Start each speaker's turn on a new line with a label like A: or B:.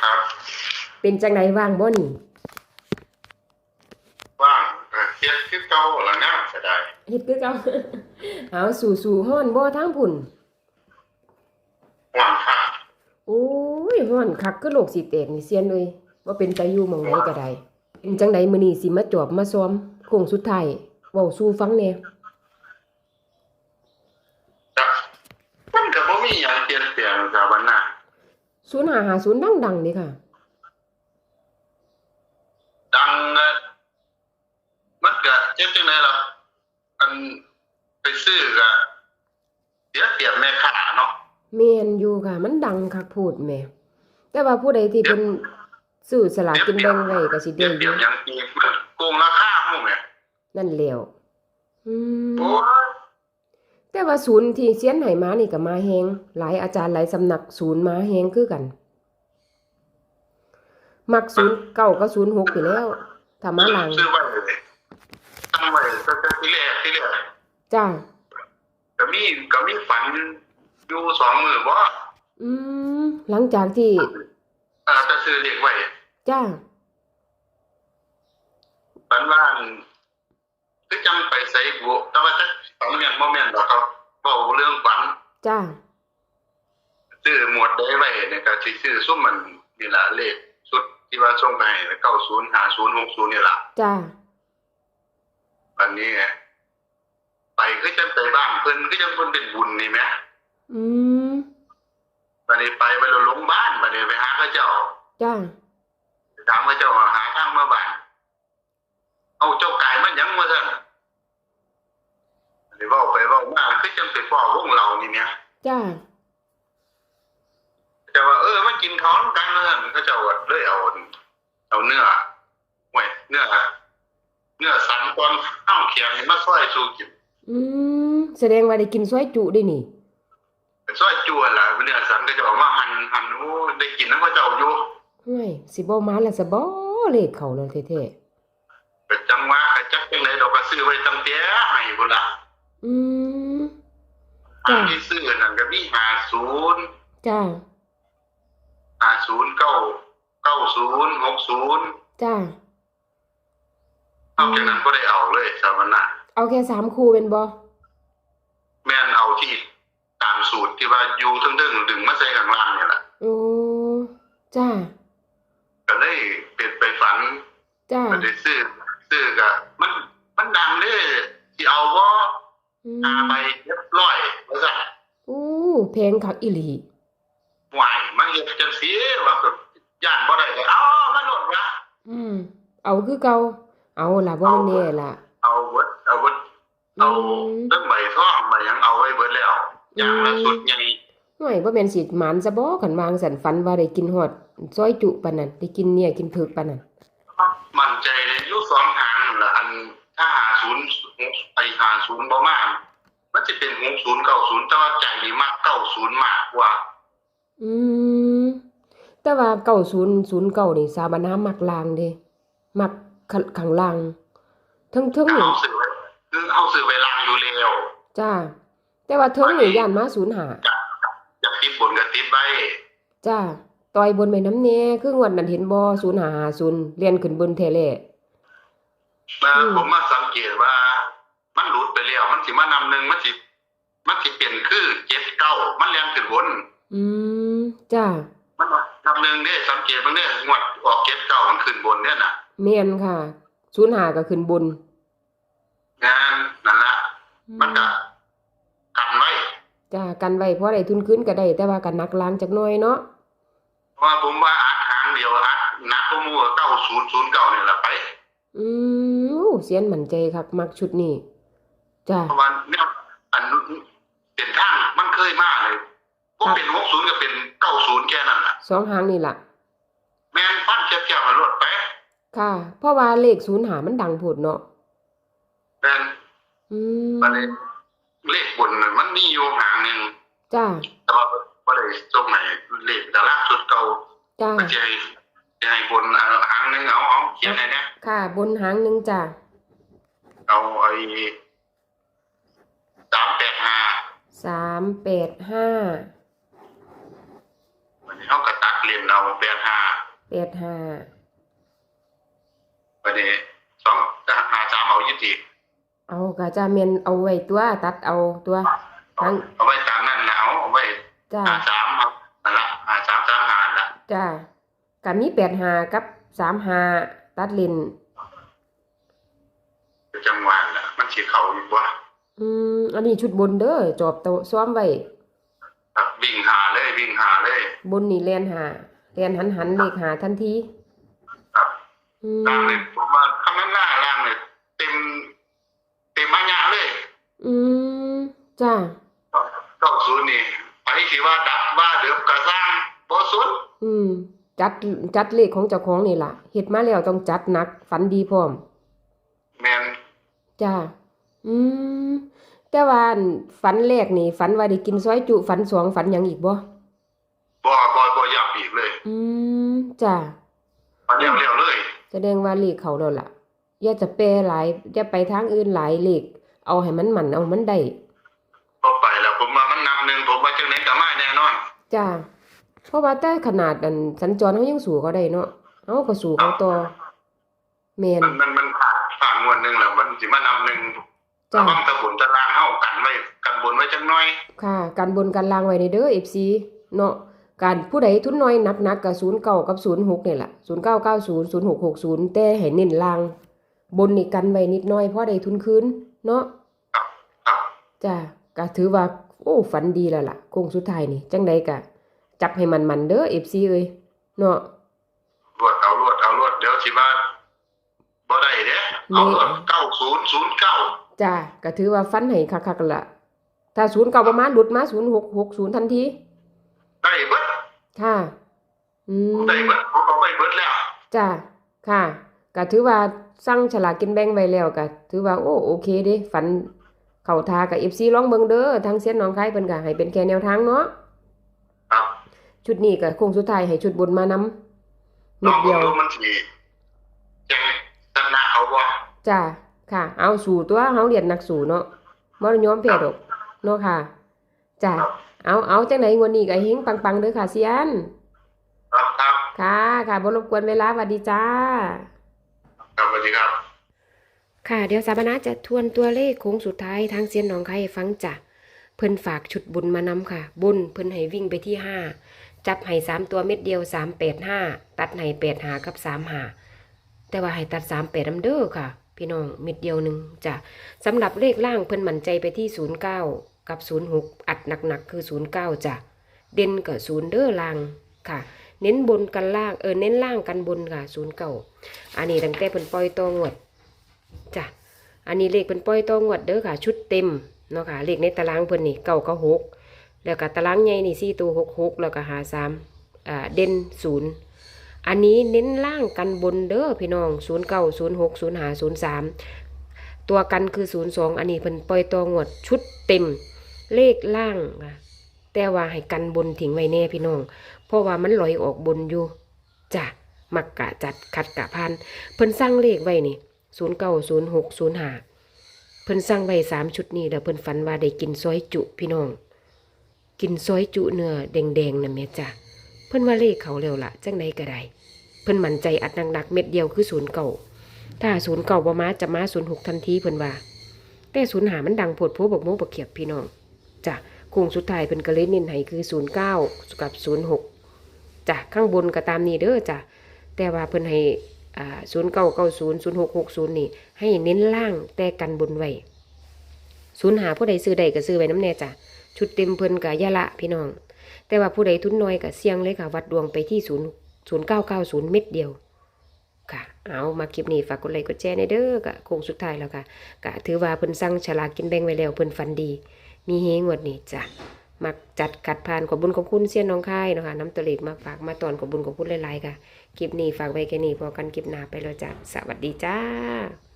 A: ครับ
B: เป็นจังไดว่างบ่นี่
A: ว่างก็เฮ็ดคือเก่าละงามก็ได้
B: เฮ็ดคือเก่าเอาสู่สู่ฮ้อนบ่ทางพุ่น
A: ว่างค่ะ
B: โอ้ยฮ้อนคักคือโลกสิแตกนี่เซียนเอ้ยบ่เป็นตาอยู่หม่องใดก็ได้เป็นจังไดมื้อนี้สิมาจอบมาซ้อมโค้งสุดท้ายเว้าสู่ฟังแหน่
A: จ้ะมันก็บ่มีหยังเปลี่ยนแปลงจากวันหน้า
B: 0550ดังๆนี่ค่ะ
A: ดังนะมันก็เจ็บจังไดล่ะอันไปซื้อก็เสียเปรียบแม่ค้าเนาะ
B: แม่นอยู่ค่ะ มันดังคักโพูดแหม่แต่ว่าผู้ใดที่เพิ่นซื้อสลากกินแบ่งไว้ก็สิ
A: เสี
B: ได้
A: ย
B: อ
A: เปรีย
B: ยู่
A: บหยังอีกมันโกงราคาฮู้แหม
B: นั่นแหล้วอืม
A: โอ้ย
B: แต่ ว่าศูนย์ที่เซียนไหมานี่ก็มาแฮงหลายอาจารย์หลายสำนักศูนย์มาแฮงคือกัน มักศูนย์เก้าก็ศูนย์หกอยู่แล้วถ้ามาหลัง
A: ซื้อไว้เลยตั้งไว้ก็จะที่แรกที่แรก
B: จ้า
A: ก็มีก็มีฝันอยู่สองมื้อบ่
B: อืมหลังจากที่
A: เอ่อจะซื้อเลขไว้
B: จ้า
A: ฝันว่าอั่นคือจังไปใส่บุแต่ว่าจะฝันแม่นบ่แม่นดอกครั บเว้าเรื่องฝัน
B: จ้า
A: ซื้อหมวดได้ไว้เนี่ยก็สิซื้อซุมมันนี่ล่ะเลขชุดที่ว่าส่งไปให้90 50 60นี่ล่ะ
B: จ้า
A: วันนี้ไงไปคือจังไปบ้านเพิ่นคือจังเพิ่นเป็นบุญนี่แหม
B: อืม
A: บัดนี้ไปไปแล้วลงบ้านบัดนี้ไปหาเขาเจ้า
B: จ้า
A: ถามเขาเจ้าว่าหาทางมาบ้านเอาเจ้ากายมันหยังมาซั่นอันนี้เว้าไปเว้ามาคือ จังไปฟ้อวงเรานี่แหม
B: จ้า
A: จะว่าเออมากินท้องกันแล้วนั่นก็จะเอาเลยเอาเอาเนื้อเว้ยเนื้อเนื้อสันก่อนข้าวเขียงนี่มาซอยสู่กิน
B: อืมแสดงว่าได้กินซอยจุได้นี่
A: ซอยจั่วล่ะเนื้อสันก็จะเอามาหั่นหั่นโอ้ได้กินนำเขาเจ้าอยู่
B: ห่วยสิบ่มาแล้วซะบ่เลขเข้าแล้วแท้
A: ก็จังว่าก็จักจังไดดอกก็ซื้อไว้ตั้งแต่ให้พุ่นล่ะ
B: ๆอืม
A: อั
B: จ้ะ
A: นที่ซื้อนั่นก็มี50
B: จ้า
A: 50 9 90 60
B: จ้า
A: นอกจากนั้นก็ได้เอาเลยสามนะ
B: เอาแค่สามคู่เป็นบ่
A: แม่นเอาที่ตามสูตรที่ว่าอยู่เทึงๆดึงมาใส่ข้างล่างเนี่ยแหละ
B: โอ้จ้า
A: ก็เลยเปลี่ยนไปฝัน
B: จ้า
A: ก็ได้ซื้อซื้อก็มันมันดังเด้สิเอาบ่
B: อื
A: หามไปเรียบร้อยว่าซั่น
B: อู้แพงคักอีหลี
A: หวายมาเฮ็ดจังซี่ว่าก็ย่านบ่ได้ก็เอามาโลดวะ
B: อืมเอาคือเก่าเอาล่ะบ่แน่ล่ะ
A: เอาเบิดเอาเบิด
B: อื
A: เอา
B: ม
A: เรื่องใบทองใบหยังเอาไว้เบิดแล้วอย่างละสุดใหญ่
B: ห่วยบ่แม่นสิหมานซะบ่คันวางสันฝันว่าได้กินฮอดซอยจุปานนั้นได้กินเนี่ยกินถึกปานนั้น
A: มั่นใจเลยอยู่สองหางนั่นล่ะอันถ้าหาศูนย์ ไปหาศูนย์บ่มามันสิเป็น60 90แต่ว่าใจนี่มัก90มากกว่า
B: อืมแต่ว่า9009นี่สาบานามักลางเด้มักขข้างล่างเทั้ง
A: ถ้า
B: ๆนี่
A: เฮาซื้อไว้คือเฮาซื้อไว้ลางอยู่แล้ว
B: จ้า แต่ว่าเทิงนี่ย่านมา05
A: อยากติดบนก็ติดไว้
B: จ้าต่อยบนไปน้ำแน่คืองวดนั้นเห็นบ่0550เรียนขึ้นบนแท้แล
A: มา
B: อืม
A: ผมมาสังเกตว่ามัน หลุดไปแล้วมันสิมานำหนึงมันสิมันสิเปลี่ยนคือ79มันแล่นขึ้นบน
B: อืมจ้า
A: มันนำหนึงเด้สังเกตเบิ่งเด้งวดออก79มันขึ้นบนเนี่ยน่ะ
B: แม่นค่ะ05ก็ขึ้นบน
A: งานนั่นล่ะมันก็กันไว้
B: จ้ากันไว้เพราะได้ทุนขึ้นก็ได้ แต่ว่ากันนักล้างจักหน่อยเนาะ
A: เพราะว่าผมว่าอัดหางเดียวอัดหนักก็มูกับเก้าศูนย์ศูนย์เก้านี่แหละไป
B: อืมอู้เสียนมั่นใจคักมักชุดนี้จ้า
A: เพราะว่าเนี่ยอันเป็นทางมันเคยมากเลยก็
B: ครับ
A: เป็นหกศูนย์ก็เป็นเก้าศูนย์แค่นั้นแหละ
B: สองหางนี่ล่ะ
A: แม่นฟันเจ็บแก้วมารวดไป
B: ค่ะ เพราะว่าเลขศูนย์หามันดังโพดเนาะ
A: แม่น
B: อืม
A: บัดนี้เลขบนน่ะมันมีอยู่หางหนึ่ง
B: จ้า
A: แต่ว่าบ่ได้ตรงไหนเลขแต่ละชุดเก่า
B: จ้า
A: ก็จะให้จะให้บนเอาหางหนึ่งเอาเอาเขียนไหนเนี่ย
B: ค่ะ บนหางหนึงจ้า
A: เอาไอ้ สามแปดห้า
B: 385
A: วันนี้เขาก็ตัดเรียนเอาแปดห้า
B: แปดห้า
A: วันนี้สองหาสามเอายุติ
B: เอากะจะเมนเอาไว้ตัว ตัดเอาตัวทั้ง
A: เอาไว้ตามนั่นนะเอาเอาไว้
B: จ้า
A: หาสามครับนั่นละหาสามสามหาละ
B: จ้ากับมีแปดห้ากับสามห้าตัดเลน
A: อื
B: มอันนี้ชุดบนเด้อจอบโตะซ้อมไว้
A: ครับวิ่งหาเลยวิ่งหาเลย
B: บนนี่แลนหาแลนหันหันเลขหาทันที
A: ครับ
B: อืม
A: ล่างเลยผมว่าคำนั้นหน้าล่างเลยเต็ม เต็มมัญญาเลย
B: อืมจ้า
A: เก้าศูนย์นี่ไปสิว่าดับว่าเดือบกระสร้างบ่สุด
B: อืม จัดจัดเลขของเจ้าของนี่ล่ะเฮ็ดมาแล้วต้องจัดหนัก ฝันดีพร้อม
A: แมน
B: จ้า อืมแต่ว่าอันฝันแรกนี่ ฝันว่าได้กินซอยจุ ฝันสองฝันหยังอีกบ่
A: บ่บ่บ่อยากอีกเลย
B: อืมจ้า
A: มันเร็วๆเลย
B: แสดงว่าเลขเขาแล้วล่ะ อย่าจะแปรหลายอย่าไปทางอื่นหลายเลขเอาให้มันหมันเอามันได้
A: พอไปแล้วผมว่ามันนำหนึ่งผมว่าจังไหนก็มาแน่นอน
B: จ้าเพราะว่าแต่ขนาดอันสัญจรเขายังสู่เขาได้เนาะเฮาก็สู่เขาต่อแม่น
A: มันมันมันผ่านผ่านงวดหนึ่งแล้วมันสิมานำหนึ่ง
B: จ้า
A: ระวังตะบุนตะลางเฮากันไว้กันบนไว้จังน้อย
B: ค่ะการบนการล่างไว้ในเด้อ FC เนาะการผู้ใดทุนน้อยหนักๆกับ09กับ06นี่ล่ะ0990 0660แต่ให้เน้นล่าง บนนี่กันไว้นิดหน่อยเพราะได้ทุนคืนเนาะ
A: ครับครับ
B: จ้าก็ถือว่า โอ้ฝันดีแล้วล่ะโค้งสุดท้ายนี่จังใดก็จับให้มันมันๆเด้อ FC เอ้ยเนาะ
A: รวดเอารวดเอารวดเดี๋ยวสิว่าบ่ได้เด้เอารวดเก้าศูนย์ศูนย์เก้า
B: จ้าก็ถือว่าฟันให้คักๆล่ะถ้าศูนย์เก่าประมาณหลุดมา0660ทันที
A: ได้เบิด
B: ค่ะ อืม
A: ได้เบิดผมเอาไว้เบิดแล้ว
B: จ้าค่ะก็ถือว่าสั่งฉลากกินแบ่งไว้แล้วก็ถือว่าโอ้โอเคเด้ฝันเข้าทากับ FC ลองเบิ่งเด้อทางเสียนหนองคายเพิ่นก็ให้เป็นแค่แนวทางเนาะ
A: ครับ
B: ชุดนี้ก็โค้งสุดท้ายให้ชุดบนมานำ
A: ล
B: เม็
A: อ
B: ด
A: ง
B: เดียว
A: ดูมันสิจังชนะเขาบ่
B: จ้า ค่ะ เอาสู่ตัวเฮาเรียนนักสู่เนาะบ่ได้ยอมแพ้ดอกเนาะค่ะจ้าเอาเอาจังได๋งวดนี้ก็เฮงปังๆเด้อค่ะเซียน
A: ครับครับ
B: ค่ะ ค่ะบ่รบกวนเวลาสวัสดีจ้า
A: ครับสวัสดีครับ
B: ค่ะเดี๋ยวสาบนาจะทวนตัวเลขโค้งสุดท้ายทางเซียนหนองคายให้ฟังจ้ะเพิ่นฝากชุดบุญมานำค่ะ บุญเพิ่นให้วิ่งไปที่ห้าจับให้สามตัวเม็ดเดียวสามแปดห้าตัดให้แปดหากับสามหาแต่ว่าให้ตัดสามแปดน้ำเด้อค่ะ พี่น้องเม็ดเดียวหนึ่งจ้ะสำหรับเลขล่างเพิ่นมั่นใจไปที่ศูนย์เก้ากับศูนย์หกอัดหนักๆคือศูนย์เก้าจ้ะเด่นกับศูนย์เด้อล่างค่ะ เน้นบนกันล่างเออเน้นล่างกันบนค่ะศูนย์เก้าอันนี้ตั้งแต่เพิ่นปล่อยตัวงวดจ้ะอันนี้เลขเป็นป้อยตองวดเด้อค่ะ ชุดเต็มเนาะค่ะเลขในตารางเพิ่นนี่เก้าก็หกแล้วก็ตารางใหญ่นี่สี่ตัวหกหกแล้วก็หาสามอ่าเด่นศูนย์ อันนี้เน้นล่างกันบนเด้อพี่น้องศูนย์เก้าศูนย์หกศูนย์หาศูนย์สามตัวกันคือศูนย์สองอันนี้เพิ่นปล่อยตัวงวดชุดเต็มเลขล่างค่ะแต่ว่าให้กันบนทิ้งไว้แน่พี่น้อง เพราะว่ามันลอยออกบนอยู่จ้ะมักกะจัดขัดกะพันเพิ่นสร้างเลขไว้นี่ศูนย์เก้าศูนย์หกศูนย์หาเพิ่นสั่งไว้สามชุดนี้แล้วเพิ่นฝันว่าได้กินซอยจุพี่น้อง กินซอยจุเนื้อแดงๆนะแม่จ้ะ เพิ่นว่าเลขเขาเร็วละจังไดก็ได้เพิ่นมั่นใจอัดหนักๆเม็ดเดียวคือศูนย์เก่าถ้าศูนย์เก่าบ่มาจะมาศูนย์หกทันทีเพิ่นว่า แต่ศูนย์หามันดังโพดโพบกโมบกเขียบพี่น้องจ้ะโค้งสุดท้ายเพิ่นก็เลยเน้นให้คือศูนย์เก้ากับศูนย์หกจ้ะข้างบนก็ตามนี้เด้อจ้ะแต่ว่าเพิ่นให้ศูนย์เก้าเก้าศูนย์ศูนย์หกหกศูนย์นี่ ให้เน้นล่างแต่กันบนไว้ศูนย์หาผู้ใดซื้อใดก็ซื้อไว้น้ำแน่จ้ะชุดเต็มเพิ่นกับยะละพี่น้อง แต่ว่าผู้ใดทุนน้อยก็เสี่ยงเลยค่ะ วัดดวงไปที่ศูนย์ศูนย์เก้าเก้าศูนย์เม็ดเดียวค่ะ เอามาคลิปนี้ฝากกดไลค์กดแชร์ในเด้อกะโค้งสุดท้ายแล้วค่ะกะถือว่าเพิ่นสั่งฉลากกินแบ่งไว้แล้วเพิ่นฝันดี มีเฮงวดนี้จ้ะมักจัดกัดผ่านขอบุญขอบคุณเสี้ยนน้องค่ายนะคะน้ำตัวเล็กมาฝากมาตอนขอบบุญขอบคุณหลายๆค่ะคลิปนี้ฝากไว้แค่นี้พอกันคลิปหน้าไปแล้วจ้ะสวัสดีจ้า